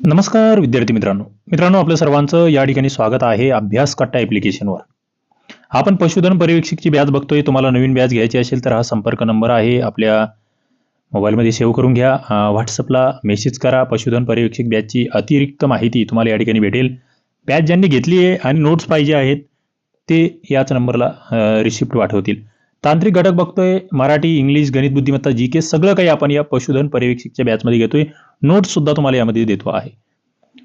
नमस्कार विद्यार्थी मित्रांनो. मित्रांनो आपलं सर्वांचं या ठिकाणी स्वागत आहे अभ्यास कट्टा ॲप्लिकेशनवर आपण पशुधन पर्यवेक्षकची बॅच बघतोय. तुम्हाला नवीन बॅच घ्यायची असेल तर हा संपर्क नंबर आहे. आपल्या मोबाईलमध्ये सेव्ह करून घ्या. व्हॉट्सअपला मेसेज करा. पशुधन पर्यवेक्षक बॅचची अतिरिक्त माहिती तुम्हाला या ठिकाणी भेटेल. बॅच ज्यांनी घेतली आहे आणि नोट्स पाहिजे आहेत ते याच नंबरला रिसिप्ट पाठवतील. तांत्रिक घटक बघतोय. मराठी इंग्लिश गणित बुद्धिमत्ता जी के सगळं काही आपण या पशुधन पर्यवेक्षकच्या बॅचमध्ये घेतोय. नोट्स सुद्धा तुम्हाला यामध्ये देतो आहे.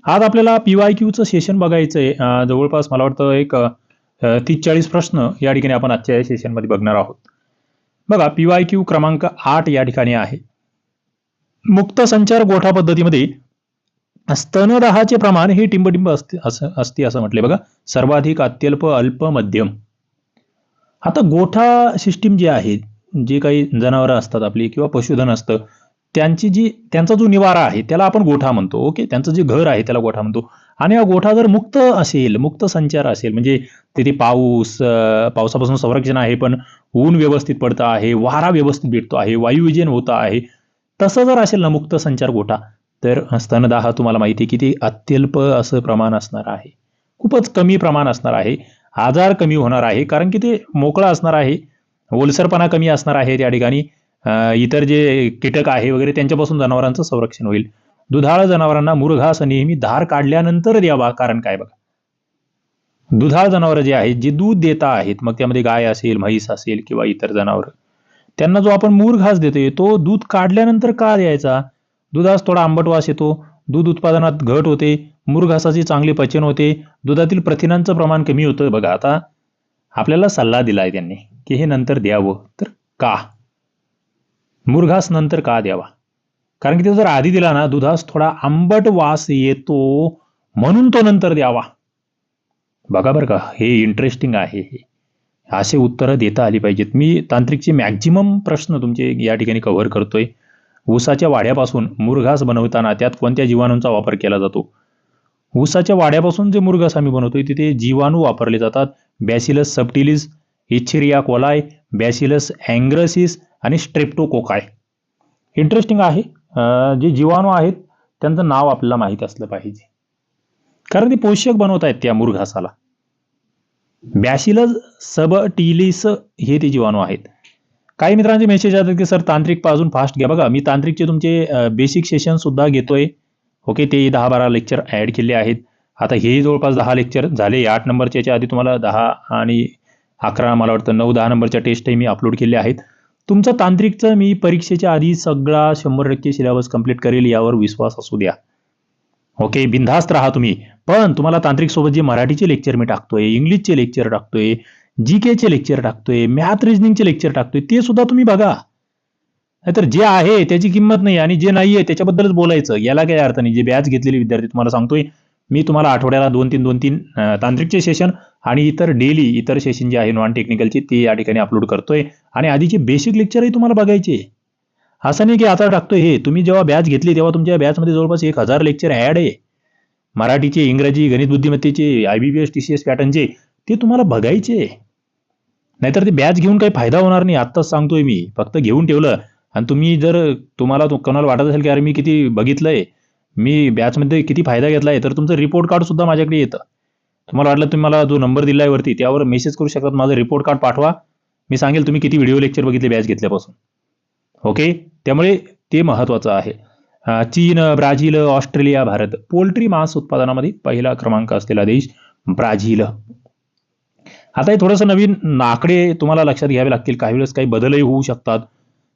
आज आपल्याला पी वाय क्यूचं सेशन बघायचं आहे जवळपास मला वाटतं एक तीस चाळीस प्रश्न या ठिकाणी आपण आजच्या या सेशनमध्ये बघणार आहोत. बघा पी वाय क्यू क्रमांक आठ या ठिकाणी आहे. मुक्त संचार गोठा पद्धतीमध्ये स्तनदाहाचे प्रमाण हे टिंबटिंब असते असं असते असं म्हटले बघा. सर्वाधिक अत्यल्प अल्प मध्यम. आता गोठा सिस्टीम जी आहे जे काही जनावरं असतात आपली किंवा पशुधन असतं त्यांची जी त्यांचा जो निवारा आहे त्याला आपण गोठा म्हणतो. ओके? त्यांचं जे घर आहे त्याला गोठा म्हणतो. आणि हा गोठा जर मुक्त असेल मुक्त संचार असेल म्हणजे तिथे पाऊस पावसापासून संरक्षण आहे पण ऊन व्यवस्थित पडतं आहे वारा व्यवस्थित भेटतो आहे वायुविजन होतं आहे तसं जर असेल ना मुक्त संचार गोठा तर स्तनदाह तुम्हाला माहिती आहे की ते अत्यल्प असं प्रमाण असणार आहे. खूपच कमी प्रमाण असणार आहे. आजार कमी होणार आहे कारण की ते मोकळा असणार आहे. ओलसरपणा कमी असणार आहे त्या ठिकाणी. इतर जे कीटक आहे वगैरे त्यांच्यापासून जनावरांचं संरक्षण होईल. दुधाळ जनावरांना मुरघास नेहमी धार काढल्यानंतर द्यावा कारण काय बघा? दुधाळ जनावरं जे आहेत जे दूध देता आहेत मग त्यामध्ये गाय असेल म्हैस असेल किंवा इतर जनावरं त्यांना जो आपण मूर घास देतोय तो दूध काढल्यानंतर का द्यायचा? दुधास थोडा आंबट वास येतो दूध उत्पादनात घट होते मूरघासाचे चांगले पचन होते दुधातील प्रथिनांचं प्रमाण कमी होतं. बघा आता आपल्याला सल्ला दिलाय त्यांनी की हे नंतर द्यावं तर का? मुरघास नंतर का द्यावा? कारण की तो जर आधी दिला ना दुधास थोडा आंबट वास येतो म्हणून तो नंतर द्यावा. बघा बरं का हे इंटरेस्टिंग आहे हे. असे उत्तरं देता आली पाहिजेत. मी तांत्रिकचे मॅक्झिमम प्रश्न तुमचे या ठिकाणी कव्हर करतोय. ऊसाच्या वाड्यापासून मुरघास बनवताना त्यात कोणत्या जीवाणूंचा वापर केला जातो? ऊसाच्या वाड्यापासून जे मुरघास आम्ही बनवतोय तिथे जीवाणू वापरले जातात. Bacillus subtilis escherichia coli bacillus anthracis आणि स्ट्रेप्टोकोकाय इंटरेस्टिंग आहे. जे जीवाणू आहेत त्यांचं नाव आपल्याला माहीत असलं पाहिजे. कारण ते पोषक बनवत आहेत त्या मुरघासाला बॅसिलस सबटिलिस हे ते जीवाणू आहेत. काही मित्रांचे मेसेज येतात की सर तांत्रिक अजून फास्ट घ्या. बघा मी तांत्रिकचे तुमचे बेसिक सेशन सुद्धा घेतोय. ओके ते दहा बारा लेक्चर ॲड केले आहेत. आता हे जवळपास दहा लेक्चर झाले. आठ नंबरच्या याच्या आधी तुम्हाला दहा आणि अकरा मला वाटतं नऊ दहा नंबरच्या टेस्टही मी अपलोड केले आहेत. तुमचं तांत्रिकचं मी परीक्षेच्या आधी सगळा शंभर टक्के सिलेबस कंप्लीट करेल यावर विश्वास असू द्या. ओके बिनधास्त राहा तुम्ही. पण तुम्हाला तांत्रिक सोबत जे मराठीचे लेक्चर मी टाकतोय इंग्लिशचे लेक्चर टाकतोय जी केचे लेक्चर टाकतोय मॅथ रिजनिंगचे लेक्चर टाकतोय ते सुद्धा तुम्ही बघा. नाहीतर जे आहे त्याची किंमत नाही आणि जे नाही आहे त्याच्याबद्दलच बोलायचं. याला काही अर्थ नाही. जे बॅच घेतलेले विद्यार्थी तुम्हाला सांगतोय मी तुम्हाला आठवड्याला दोन तीन दोन तीन तांत्रिकचे सेशन आणि इतर डेली इतर सेशन जे आहे नॉन टेक्निकलची ते या ठिकाणी अपलोड करतोय. आणि आधीचे बेसिक लेक्चरही तुम्हाला बघायचे. असं नाही की आता टाकतोय हे. तुम्ही जेव्हा बॅच घेतली तेव्हा तुमच्या बॅचमध्ये जवळपास एक हजार लेक्चर ॲड आहे. मराठीचे इंग्रजी गणित बुद्धिमत्तेचे I B P S T C S पॅटर्नचे ते तुम्हाला बघायचे. नाहीतर ते बॅच घेऊन काही फायदा होणार नाही आत्ताच सांगतोय मी. फक्त घेऊन ठेवलं. आणि तुम्ही जर तुम्हाला तो- कोणाला वाटत असेल की अरे मी किती बघितलंय मी बॅचमध्ये किती फायदा घेतलाय तर तुमचं रिपोर्ट कार्ड सुद्धा माझ्याकडे येतं. तुम्हाला वाटलं तुम्ही मला जो नंबर दिलाय वरती त्यावर मेसेज करू शकतात. माझं रिपोर्ट कार्ड पाठवा. मी सांगेल तुम्ही किती व्हिडिओ लेक्चर बघितले बॅच घेतल्यापासून. ओके त्यामुळे ते महत्त्वाचं आहे. चीन ब्राझील ऑस्ट्रेलिया भारत. पोल्ट्री मांस उत्पादनामध्ये पहिला क्रमांक असलेला देश ब्राझील. आता हे थोडंसं नवीन आकडे तुम्हाला लक्षात घ्यावे लागतील. काही वेळेस काही बदलही होऊ शकतात.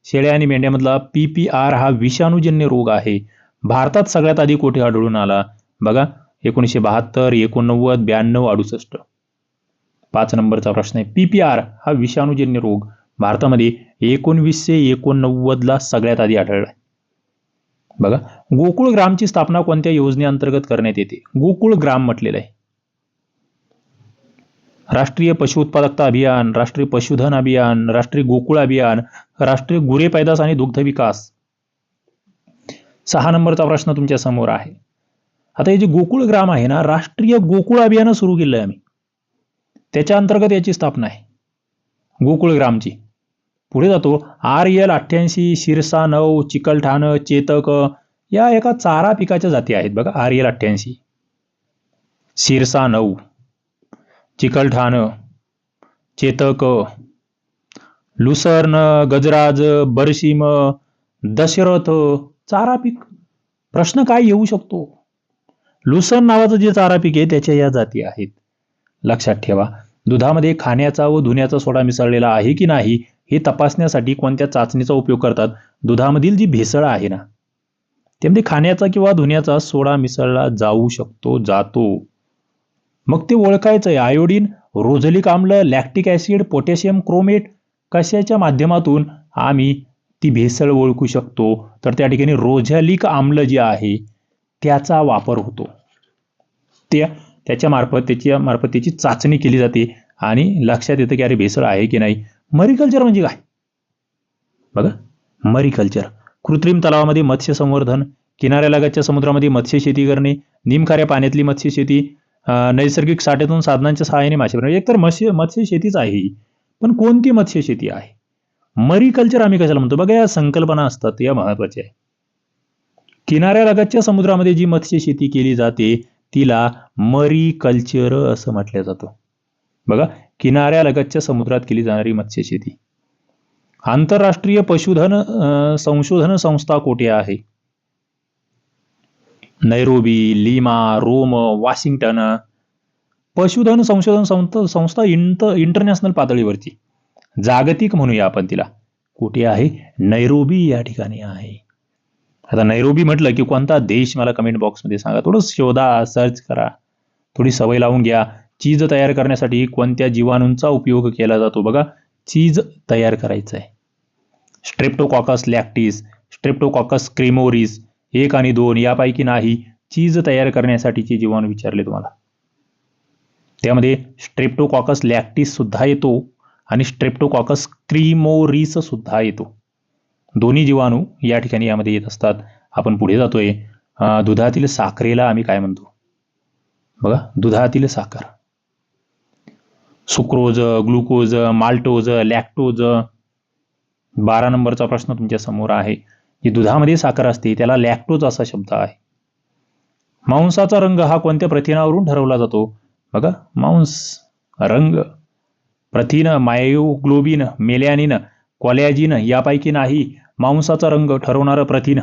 शेळ्या आणि मेंढ्यामधला पी पी आर हा विषाणूजन्य रोग आहे. भारतात सगळ्यात आधी कुठे आढळून आला? बघा एकोणीसशे बहात्तर एकोणनव्वद ब्याण्णव अडुसष्ट. पाच नंबरचा प्रश्न आहे. पी पी आर हा विषाणूजन्य रोग भारतामध्ये एकोणवीसशे एकोणनव्वदला सगळ्यात आधी आढळला बघा गोकुळ ग्रामची स्थापना कोणत्या योजनेअंतर्गत करण्यात येते? गोकुळ ग्राम म्हटलेलं आहे. राष्ट्रीय पशु उत्पादकता अभियान राष्ट्रीय पशुधन अभियान राष्ट्रीय गोकुळ अभियान राष्ट्रीय गुरे पैदास आणि दुग्ध विकास. सहा नंबरचा प्रश्न तुमच्यासमोर आहे. आता हे जे गोकुळ ग्राम आहे ना राष्ट्रीय गोकुळ अभियान सुरू केलं आहे आम्ही. त्याच्या अंतर्गत याची स्थापना आहे. गोकुळ ग्रामची. पुढे जातो आर एल अठ्ठ्याऐंशी शिरसा नऊ चिकलठाणं चेतक या एका चारा पिकाच्या जाती आहेत बघा आर एल अठ्ठ्याऐंशी. शिरसा नऊ चिकलठाण चेतक लुसर्न गजराज बरशिम दशरथ चारा पीक प्रश्न काय येऊ शकतो? लुसन नावाचं जे चारा पीक आहे त्याच्या या जाती आहेत. लक्षात ठेवा दुधामध्ये खाण्याचा व धुण्याचा सोडा मिसळलेला आहे की नाही हे तपासण्यासाठी कोणत्या चाचणीचा उपयोग करतात? दुधामधील जी भेसळ आहे ना त्यामध्ये खाण्याचा किंवा धुण्याचा सोडा मिसळला जाऊ शकतो जातो. मग ते ओळखायचं आहे आयोडीन रोझलिक आम्ल लॅक्टिक ॲसिड पोटॅशियम क्रोमेट कशाच्या माध्यमातून आम्ही ती भेसळ ओळखू शकतो. तर त्या ठिकाणी रोझॅलिक आम्ल जे आहे त्याचा वापर होतो. त्या त्याच्या मार्फत त्याच्या मार्फत त्याची चाचणी केली जाते आणि लक्षात येतं की अरे भेसळ आहे की नाही. मरिकल्चर म्हणजे काय? बघा मरिकल्चर. कृत्रिम तलावामध्ये मत्स्य संवर्धन किनाऱ्यालगतच्या समुद्रामध्ये मत्स्य शेती करणे निमखाऱ्या पाण्यातली मत्स्य शेती नैसर्गिक साठ्यातून साधनांच्या सहाय्याने मासे पकडणे एकतर मत्स्य मत्स्य शेतीच आहे पण कोणती मत्स्य शेती आहे? मरीकल्चर आम्ही कशाला म्हणतो? बघा या संकल्पना असतात या महत्त्वाच्या आहे किनाऱ्यालगतच्या समुद्रामध्ये जी मत्स्य शेती केली जाते तिला मरीकल्चर असं म्हटलं जातं. बघा किनाऱ्यालगतच्या समुद्रात केली जाणारी मत्स्य शेती. आंतरराष्ट्रीय पशुधन संशोधन संस्था कोठे आहे? Nairobi Lima Rome Washington. पशुधन संशोधन संस्था संस्था इंट इंटरनॅशनल पातळीवरची. जागतिक म्हणूया आपण तिला. कुठे आहे? नैरोबी या ठिकाणी आहे. आता नैरोबी म्हटलं की कोणता देश मला कमेंट बॉक्समध्ये सांगा. थोडं शोधा सर्च करा. थोडी सवय लावून घ्या. चीज तयार करण्यासाठी कोणत्या जीवाणूंचा उपयोग केला जातो? बघा चीज तयार करायचं आहे स्ट्रेप्टोकॉकस लॅक्टिस स्ट्रेप्टोकॉकस क्रिमोरिस एक आणि दोन यापैकी नाही चीज तयार करण्यासाठीचे जीवाणू विचारले तुम्हाला. त्यामध्ये स्ट्रेप्टोकॉकस लॅक्टिस सुद्धा येतो. आणि स्ट्रेप्टोकॉकस क्रिमोरिस सुद्धा येतो. दोन्ही जीवाणू या ठिकाणी यामध्ये येत असतात. आपण पुढे जातोय. दुधातील साखरेला आम्ही काय म्हणतो? बघा दुधातील साखर. Sucrose glucose maltose lactose. बारा नंबरचा प्रश्न तुमच्यासमोर आहे. जी दुधामध्ये साखर असते त्याला लॅक्टोज असा शब्द आहे. मांसाचा रंग हा कोणत्या प्रथिनावरून ठरवला जातो? बघा मांस रंग. प्रथिन मायोग्लोबिन मेलॅनिन कॉलॅजिन यापैकी नाही मांसाचा रंग ठरवणारं प्रथिन.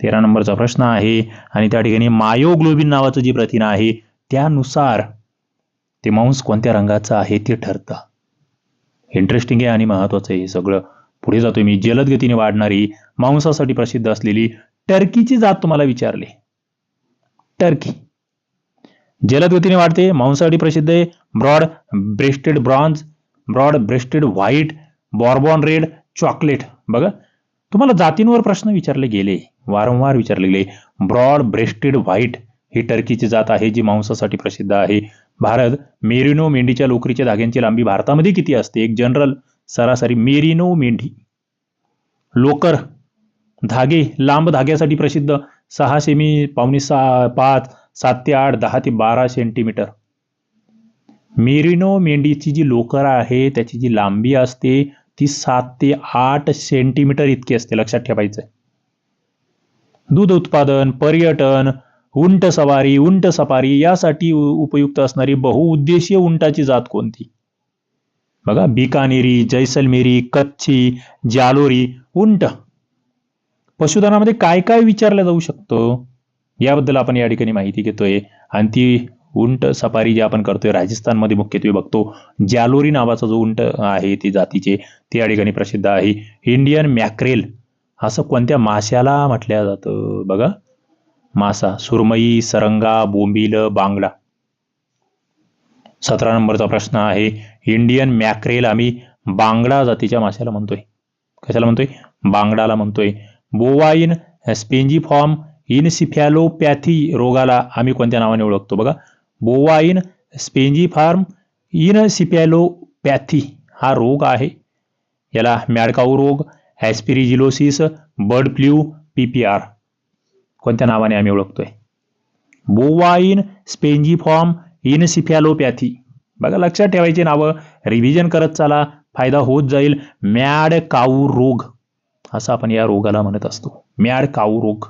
तेरा नंबरचा प्रश्न आहे आणि त्या ठिकाणी मायोग्लोबिन नावाचं जे प्रथिन आहे त्यानुसार ते मांस कोणत्या रंगाचं आहे ते ठरतं. इंटरेस्टिंग आहे आणि महत्वाचं आहे हे सगळं. पुढे जातोय मी. जलद गतीने वाढणारी मांसासाठी प्रसिद्ध असलेली टर्कीची जात तुम्हाला विचारली. टर्की. जलद गतीने वाढते मांसासाठी प्रसिद्ध आहे. Broad breasted bronze broad breasted white bourbon red chocolate बघा तुम्हाला जातींवर प्रश्न विचारले गेले वारंवार विचारले गेले. ब्रॉड ब्रेस्टेड व्हाईट ही टर्कीची जात आहे जी मांसासाठी प्रसिद्ध आहे. भारत मेरिनो मेंढीच्या लोकरीच्या धाग्यांची लांबी भारतामध्ये किती असते? एक जनरल सरासरी मेरिनो मेंढी. लोकर धागे लांब धाग्यासाठी प्रसिद्ध. सहा सेमी पावणे सहा पाच सात ते आठ दहा ते बारा सेंटीमीटर मेरिनो मेंढीची जी लोकर आहे त्याची जी लांबी असते ती सात ते आठ सेंटीमीटर इतकी असते लक्षात ठेवायचं दूध उत्पादन पर्यटन उंट सवारी उंट सफारी यासाठी उपयुक्त असणारी बहुउद्देशीय उंटाची जात कोणती? बघा बिकानेरी जैसलमेरी कच्छी जालोरी उंट. पशुधनामध्ये काय काय विचारलं जाऊ शकतं? याबद्दल आपण या ठिकाणी माहिती घेतोय. आणि ती उंट सफारी जे आपण करतोय राजस्थानमध्ये मुख्यत्वे बघतो जालोरी नावाचा जो उंट आहे ती जातीचे ते या ठिकाणी प्रसिद्ध आहे. इंडियन मॅक्रेल असं कोणत्या माशाला म्हटलं जातं बघा? मासा सुरमई सरंगा बोंबील बांगडा. सतरा नंबरचा प्रश्न आहे. इंडियन मॅक्रेल आम्ही बांगडा जातीच्या माशाला म्हणतोय. कशाला म्हणतोय? बांगडाला म्हणतोय. बोवाईन स्पेंजिफॉर्म इनसिफॅलोपॅथी रोगाला आम्ही कोणत्या नावाने ओळखतो? बघा बोवाईन स्पेंजिफार्म इनसिफॅलोपॅथी हा रोग आहे. याला मॅडकाऊ रोग ॲस्पिरिजिलोसिस बर्ड फ्ल्यू आर कोणत्या नावाने आम्ही ओळखतोय? बोवाईन स्पेंजिफॉर्म इनसिफॅलोपॅथी बघा लक्षात ठेवायची नावं. रिव्हिजन करत चाला फायदा होत जाईल. मॅड काऊ रोग असं आपण या रोगाला म्हणत असतो. मॅड काऊ रोग.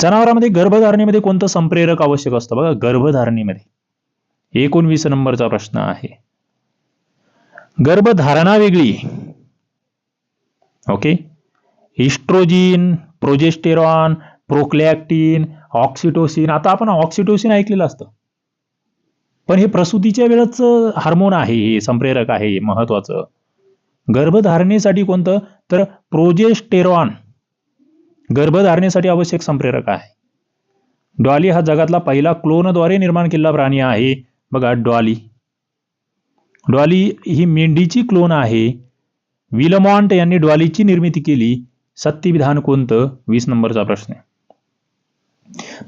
जनावरांमध्ये गर्भधारणेमध्ये कोणतं संप्रेरक आवश्यक असतं? बघा गर्भधारणेमध्ये. एकोणवीस नंबरचा प्रश्न आहे. गर्भधारणा वेगळी. Okay? Estrogen progesterone prolactin oxytocin. आता आपण ऑक्सिटोसिन ऐकलेलं असतं. पण हे प्रसूतीच्या वेळेच हार्मोन आहे हे संप्रेरक आहे महत्वाचं. गर्भधारणेसाठी कोणतं? तर प्रोजेस्टेरॉन. गर्भधारणेसाठी आवश्यक संप्रेरक आहे. डॉली हा जगातला पहिला क्लोनद्वारे निर्माण केलेला प्राणी आहे. बघा डॉली. डॉली ही मेंढीची क्लोन आहे. विलमॉन्ट यांनी डॉलीची निर्मिती केली. सत्यविधान कोणतं? वीस नंबरचा प्रश्न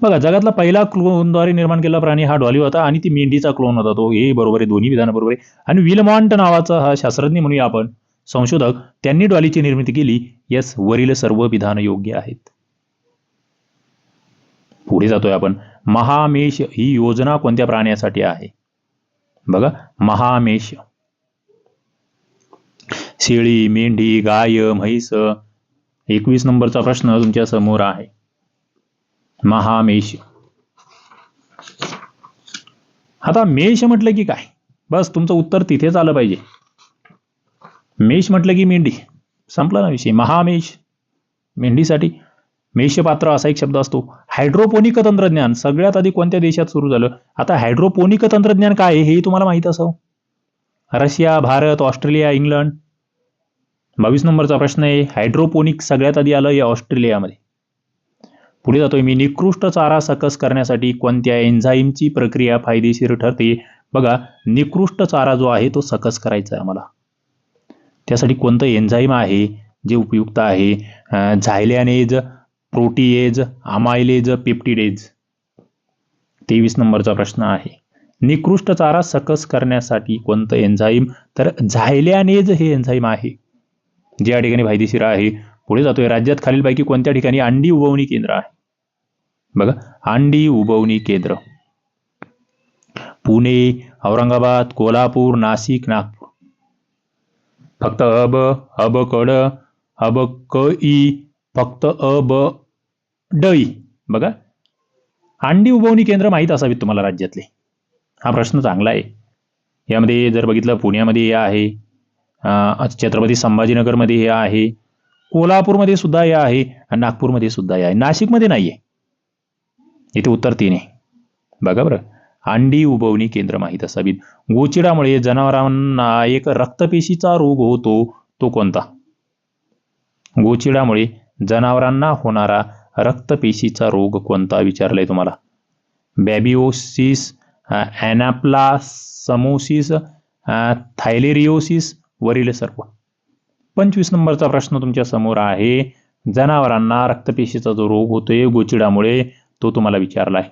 बघा जगातला पहिला क्लोनद्वारे निर्माण केलेला प्राणी हा डॉली होता आणि ती मेंढीचा क्लोन होता. तो हे बरोबर आहे दोन्ही विधान बरोबर आहे. आणि विलमॉन्ट नावाचा हा शास्त्रज्ञ म्हणूया आपण. संशोधक त्यांनी डॉलीची निर्मिती केली यास वरील सर्व विधान योग्य आहेत. पुढे जातोय आपण. महामेश ही योजना कोणत्या प्राण्यासाठी आहे? बघा महामेश शेळी मेंढी गाय म्हैस एकवीस नंबरचा प्रश्न तुमच्यासमोर आहे. महामेश आता मेष म्हटलं की काय? बस तुमचं उत्तर तिथेच आलं पाहिजे. मेष म्हटलं की मेंढी. संपला ना विषय. महामेष. मेंढीसाठी मेषपात्र असा एक शब्द असतो. हायड्रोपोनिक तंत्रज्ञान सगळ्यात आधी कोणत्या देशात सुरू झालं? आता हायड्रोपोनिक तंत्रज्ञान काय आहे हे तुम्हाला माहीत असावं. Russia Bharat Australia England. बावीस नंबरचा प्रश्न आहे हायड्रोपोनिक सगळ्यात आधी आलं या ऑस्ट्रेलियामध्ये. पुढे जातोय मी. निकृष्ट चारा सकस करण्यासाठी कोणत्या एन्झाईमची प्रक्रिया फायदेशीर ठरते? बघा निकृष्ट चारा जो आहे तो सकस करायचा आहे आम्हाला. त्यासाठी कोणतं एन्झाईम आहे जे उपयुक्त आहे? झायलॅनेज प्रोटीएज आमायलेज पेप्टिडेज तेवीस नंबरचा प्रश्न आहे. निकृष्ट चारा सकस करण्यासाठी कोणतं एन्झाईम तर झायलॅनेज हे एन्झाईम आहे. जे या ठिकाणी फायदेशीर आहे. पुढे जातोय. राज्यात खालीलपैकी कोणत्या ठिकाणी अंडी उबवणी केंद्र आहे? बघा. अंडी उबवणी केंद्र. पुणे औरंगाबाद कोल्हापूर नाशिक नागपूर फक्त अब अब कड अब क ई फक्त अ ब ड ई बघा. अंडी उभवणी केंद्र माहीत असावीत तुम्हाला राज्यातले. हा प्रश्न चांगला आहे. यामध्ये जर बघितलं पुण्यामध्ये हे आहे छत्रपती संभाजीनगरमध्ये हे आहे कोल्हापूरमध्ये सुद्धा हे आहे आणि नागपूरमध्ये सुद्धा हे आहे. नाशिकमध्ये नाही आहे इथे उत्तर तीन आहे. बघा बरं. अंडी उबवणी केंद्र माहीत असावीत. गोचिडामुळे जनावरांना एक रक्तपेशीचा रोग होतो. तो कोणता? गोचिडामुळे जनावरांना होणारा रक्तपेशीचा रोग कोणता? विचारलाय तुम्हाला. बॅबिओसिस ॲनाप्लासमोसिस थायलेरिओसिस वरील सर्व. पंचवीस नंबरचा प्रश्न तुमच्यासमोर आहे. जनावरांना रक्तपेशीचा जो रोग होतोय गोचिडामुळे तो तुम्हाला विचारला आहे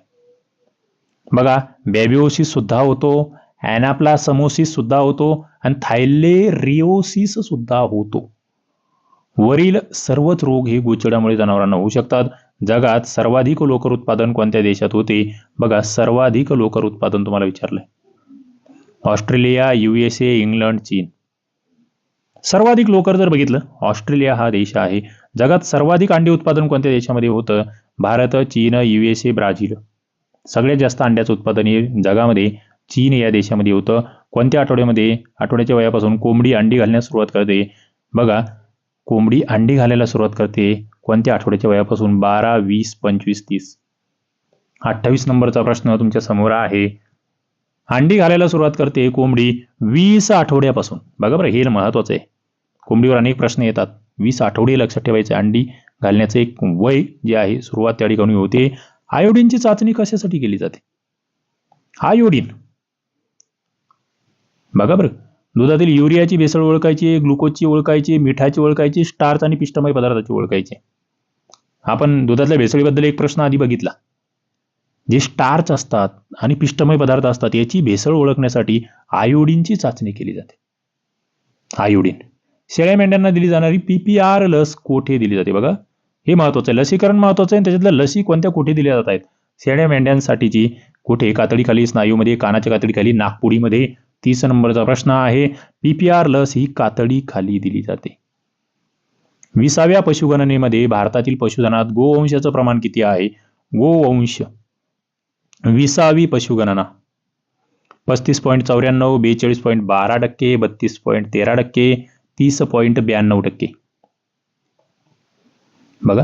बघा बॅबिओसिस सुद्धा होतो ॲनाप्लासमोसिस सुद्धा होतो आणि थायलेरिओसिस सुद्धा होतो. वरील सर्वच रोग हे गोचिडामुळे जनावरांना होऊ शकतात. जगात सर्वाधिक लोकर उत्पादन कोणत्या देशात होते? बघा सर्वाधिक लोकर उत्पादन तुम्हाला विचारलंय. ऑस्ट्रेलिया युएसए इंग्लंड चीन. सर्वाधिक लोकर जर बघितलं ऑस्ट्रेलिया हा देश आहे. जगात सर्वाधिक अंडी उत्पादन कोणत्या देशामध्ये होतं? भारत चीन युएसए ब्राझील. सगळ्यात जास्त अंड्याचं उत्पादन हे जगामध्ये चीन या देशामध्ये होतं. कोणत्या आठवड्यामध्ये? आठवड्याच्या वयापासून कोंबडी अंडी घालण्यास सुरुवात करते. बघा कोंबडी अंडी घालायला सुरुवात करते कोणत्या आठवड्याच्या वयापासून? बारा वीस पंचवीस तीस. अठ्ठावीस नंबरचा प्रश्न तुमच्यासमोर आहे. अंडी घालायला सुरुवात करते कोंबडी वीस आठवड्यापासून. बघा बरं हे महत्वाचं आहे. कोंबडीवर अनेक प्रश्न येतात. वीस आठवडे लक्षात ठेवायचे. अंडी घालण्याचं एक वय जे आहे सुरुवात त्या ठिकाणी होते. आयोडीनची चाचणी कशासाठी केली जाते? आयोडीन. बघा बरं. दुधातील युरियाची भेसळ ओळखायची ग्लुकोजची ओळखायची मिठाची ओळखायची स्टार्च आणि पिष्टमय पदार्थाची ओळखायची. आपण दुधातल्या भेसळीबद्दल एक प्रश्न आधी बघितला. जे स्टार्च असतात आणि पिष्टमय पदार्थ असतात याची भेसळ ओळखण्यासाठी आयोडीनची चाचणी केली जाते. आयोडीन. शेळ्या मेंढ्यांना दिली जाणारी पीपीआर लस कोठे दिली जाते बघा? हे महत्वाचं आहे. लसीकरण महत्वाचं आहे त्याच्यातल्या लसी कोणत्या कुठे दिल्या जात आहेत? शेळ्या मेंढ्यांसाठीची कुठे कातडीखाली स्नायूमध्ये कानाच्या कातडीखाली नागपुडीमध्ये? तीस नंबरचा प्रश्न आहे. पीपीआर लस ही कातडीखाली दिली जाते. विसाव्या पशुगणनेमध्ये भारतातील पशुधनात गोवंशाचं प्रमाण किती आहे? गोवंश. विसावी पशुगणना. पस्तीस पॉईंट चौऱ्याण्णव बेचाळीस पॉईंट बारा टक्के बत्तीस पॉईंट तेरा टक्के तीस पॉईंट ब्याण्णव टक्के. बघा.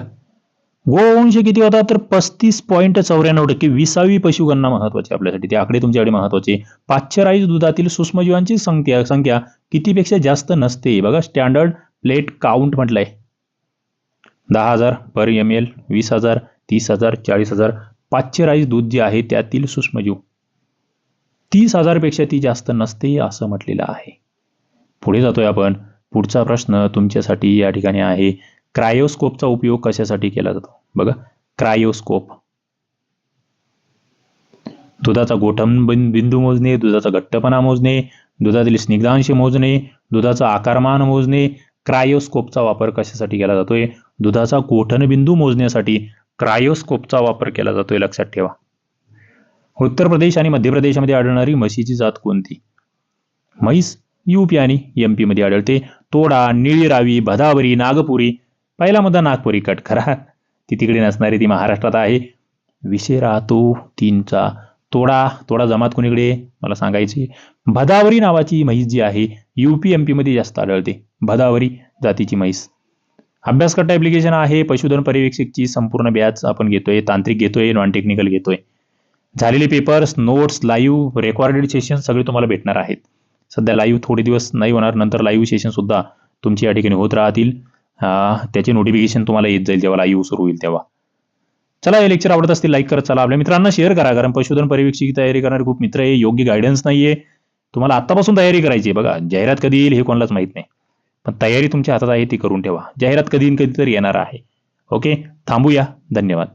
गोवंश किती होता? तर पस्तीस पॉईंट चौऱ्याण्णव टक्के विसावी पशुगणना महत्वाची आपल्यासाठी. ते आकडे तुमच्याकडे महत्त्वाचे. पाश्चराईज दुधातील सूक्ष्मजीवांची संख्या संख्या कितीपेक्षा जास्त नसते. बघा स्टँडर्ड प्लेट काउंट म्हटलंय. दहा हजार पर एम एल वीस हजार तीस हजार चाळीस हजार. पाश्चराईज दूध जे आहे त्यातील सूक्ष्मजीव. तीस हजारपेक्षा ती जास्त नसते असं म्हटलेलं आहे. पुढे जातोय आपण. पुढचा प्रश्न तुमच्यासाठी या ठिकाणी आहे. क्रायोस्कोपचा उपयोग कशासाठी केला जातो? बघा क्रायोस्कोप. दुधाचा गोठम बिंदू मोजणे दुधाचा घट्टपणा मोजणे दुधातील स्निग्धांश मोजणे दुधाचा आकारमान मोजणे क्रायोस्कोपचा वापर कशासाठी केला जातोय? दुधाचा गोठण बिंदू मोजण्यासाठी क्रायोस्कोपचा वापर केला जातोय लक्षात ठेवा. उत्तर प्रदेश आणि मध्य प्रदेशमध्ये आढळणारी म्हशीची जात कोणती? म्हैस युपी आणि एमपी मध्ये आढळते. तोडा निळी रावी भदावरी नागपुरी पहिला मुद्दा नागपुरी कट करा ती तिकडे नसणारी ती महाराष्ट्रात आहे. विषय राहतो तीनचा. तोडा तोडा जमात कोणीकडे? मला सांगायची. भदावरी नावाची म्हैस जी आहे यूपी एममध्ये जास्त आढळते. भदावरी जातीची म्हैस. अभ्यासकट्टा ॲप्लिकेशन आहे पशुधन पर्यवेक्षकची संपूर्ण बॅच आपण घेतोय तांत्रिक घेतोय नॉन टेक्निकल घेतोय. झालेले papers notes live recorded session सगळे तुम्हाला भेटणार आहेत. सध्या लाईव्ह थोडे दिवस नाही होणार नंतर लाईव्ह सेशन सुद्धा तुमची या ठिकाणी होत राहतील. त्याचे नोटिफिकेशन तुम्हाला येत जाईल जेव्हा लाईव्ह सुरू होईल तेव्हा. चला हे लेक्चर आवडत असतील लाईक करत चला. आपल्या मित्रांना शेअर करा कारण पशुधन पर्यवेक्षक तयारी करणारे खूप मित्र आहे योग्य गायडन्स नाहीये. तुम्हाला आतापासून तयारी करायची आहे. बघा जाहिरात कधी येईल हे कोणालाच माहीत नाही. पण तयारी तुमच्या हातात आहे ती करून ठेवा. जाहिरात कधी कधीतरी कधी येणार आहे. ओके थांबूया. धन्यवाद.